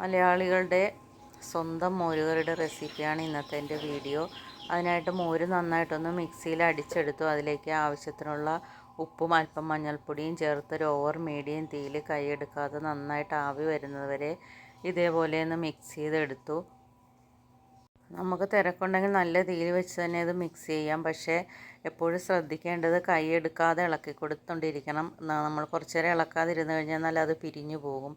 മലയാളികളുടെ സ്വന്തം മോരുകറിയുടെ റെസിപ്പിയാണ് ഇന്നത്തെ എന്റെ വീഡിയോ. അതിനായിട്ട് മോര് നന്നായിട്ടൊന്ന് മിക്സിയിൽ അടിച്ചെടുത്തു. അതിലേക്ക് ആവശ്യത്തിനുള്ള ഉപ്പും അല്പം മഞ്ഞൾപ്പൊടിയും ചേർത്ത് ഒരു ഓവർ മീഡിയം തീയിൽ കൈയെടുക്കാതെ നന്നായിട്ട് ആവി വരുന്നതുവരെ ഇതേപോലെ ഒന്ന് മിക്സ് ചെയ്തെടുത്തു. നമുക്ക് തിരക്കുണ്ടെങ്കിൽ നല്ല തീയിൽ വെച്ച് തന്നെ ഇത് മിക്സ് ചെയ്യാം. പക്ഷേ എപ്പോഴും ശ്രദ്ധിക്കേണ്ടത് കൈ എടുക്കാതെ ഇളക്കി കൊടുത്തുകൊണ്ടിരിക്കണം നമ്മൾ കുറച്ച് നേരം ഇളക്കാതിരുന്ന് കഴിഞ്ഞാൽ അത് പിരിഞ്ഞു പോകും.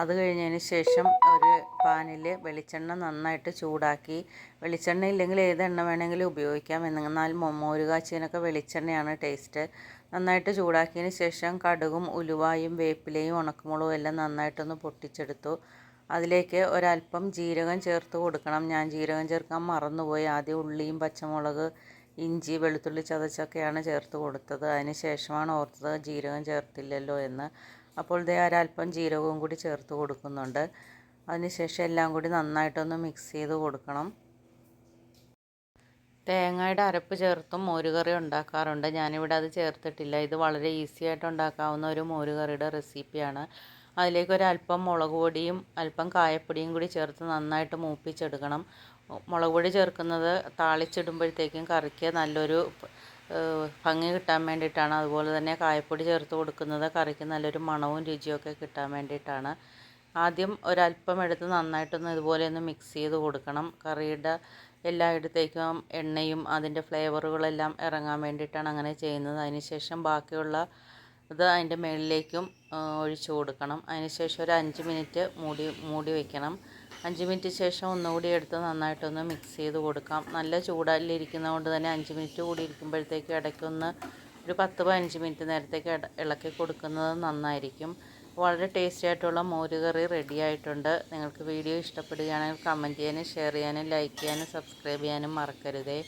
അത് കഴിഞ്ഞതിന് ശേഷം ഒരു പാനിൽ വെളിച്ചെണ്ണ നന്നായിട്ട് ചൂടാക്കി വെളിച്ചെണ്ണ ഇല്ലെങ്കിൽ ഏത് എണ്ണ വേണമെങ്കിലും ഉപയോഗിക്കാം. എന്നാൽ മോര് കാച്ചിനൊക്കെ വെളിച്ചെണ്ണയാണ് ടേസ്റ്റ് നന്നായിട്ട് ചൂടാക്കിയതിന് ശേഷം കടുകും ഉലുവായും വേപ്പിലയും ഉണക്കമുളകും എല്ലാം നന്നായിട്ടൊന്ന് പൊട്ടിച്ചെടുത്തു. അതിലേക്ക് ഒരല്പം ജീരകം ചേർത്ത് കൊടുക്കണം. ഞാൻ ജീരകം ചേർക്കാൻ മറന്നുപോയി. ആദ്യം ഉള്ളിയും പച്ചമുളക് ഇഞ്ചി വെളുത്തുള്ളി ചതച്ചൊക്കെയാണ് ചേർത്ത് കൊടുത്തത്. അതിന് ശേഷമാണ് ഓർത്തത് ജീരകം ചേർത്തില്ലല്ലോ എന്ന്. അപ്പോൾ ദേ ഒരല്പം ജീരകവും കൂടി ചേർത്ത് കൊടുക്കുന്നുണ്ട്. അതിനുശേഷം എല്ലാം കൂടി നന്നായിട്ടൊന്ന് മിക്സ് ചെയ്ത് കൊടുക്കണം. തേങ്ങയുടെ അരപ്പ് ചേർത്തും മോരുകറി ഉണ്ടാക്കാറുണ്ട്. ഞാനിവിടെ അത് ചേർത്തിട്ടില്ല. ഇത് വളരെ ഈസി ആയിട്ട് ഉണ്ടാക്കാവുന്ന ഒരു മോരുകറിയുടെ റെസിപ്പിയാണ് അതിലേക്ക് ഒരു അല്പം മുളക് പൊടിയും അല്പം കായപ്പൊടിയും കൂടി ചേർത്ത് നന്നായിട്ട് മൂപ്പിച്ചെടുക്കണം. മുളക് പൊടി ചേർക്കുന്നത് താളിച്ചിടുമ്പോഴത്തേക്കും കറിക്ക് നല്ലൊരു ഭംഗി കിട്ടാൻ വേണ്ടിയിട്ടാണ്. അതുപോലെ തന്നെ കായപ്പൊടി ചേർത്ത് കൊടുക്കുന്നത് കറിക്ക് നല്ലൊരു മണവും രുചിയൊക്കെ കിട്ടാൻ വേണ്ടിയിട്ടാണ്. ആദ്യം ഒരല്പം എടുത്ത് നന്നായിട്ടൊന്ന് ഇതുപോലെ ഒന്ന് മിക്സ് ചെയ്ത് കൊടുക്കണം. കറിയുടെ എല്ലായിടത്തേക്കും എണ്ണയും അതിന്റെ ഫ്ലേവറുകളെല്ലാം ഇറങ്ങാൻ വേണ്ടിയിട്ടാണ് അങ്ങനെ ചെയ്യുന്നത്. അതിനുശേഷം ബാക്കിയുള്ള ഇത് അതിന്റെ മുകളിലേക്കും ഒഴിച്ചു കൊടുക്കണം. അതിനുശേഷം ഒരു അഞ്ച് മിനിറ്റ് മൂടി മൂടി വയ്ക്കണം അഞ്ച് മിനിറ്റ് ശേഷം ഒന്നുകൂടി എടുത്ത് നന്നായിട്ടൊന്ന് മിക്സ് ചെയ്ത് കൊടുക്കാം. നല്ല ചൂടാലിരിക്കുന്നത് കൊണ്ട് തന്നെ അഞ്ച് മിനിറ്റ് കൂടി ഇരിക്കുമ്പോഴത്തേക്ക് ഇടയ്ക്കൊന്ന് ഒരു പത്ത് പതിനഞ്ച് മിനിറ്റ് നേരത്തേക്ക് ഇളക്കി കൊടുക്കുന്നത് നന്നായിരിക്കും. വളരെ ടേസ്റ്റി ആയിട്ടുള്ള മോരുകറി റെഡി ആയിട്ടുണ്ട്. നിങ്ങൾക്ക് വീഡിയോ ഇഷ്ടപ്പെടുകയാണെങ്കിൽ കമന്റ് ചെയ്യാനും ഷെയർ ചെയ്യാനും ലൈക്ക് ചെയ്യാനും സബ്സ്ക്രൈബ് ചെയ്യാനും മറക്കരുതേ.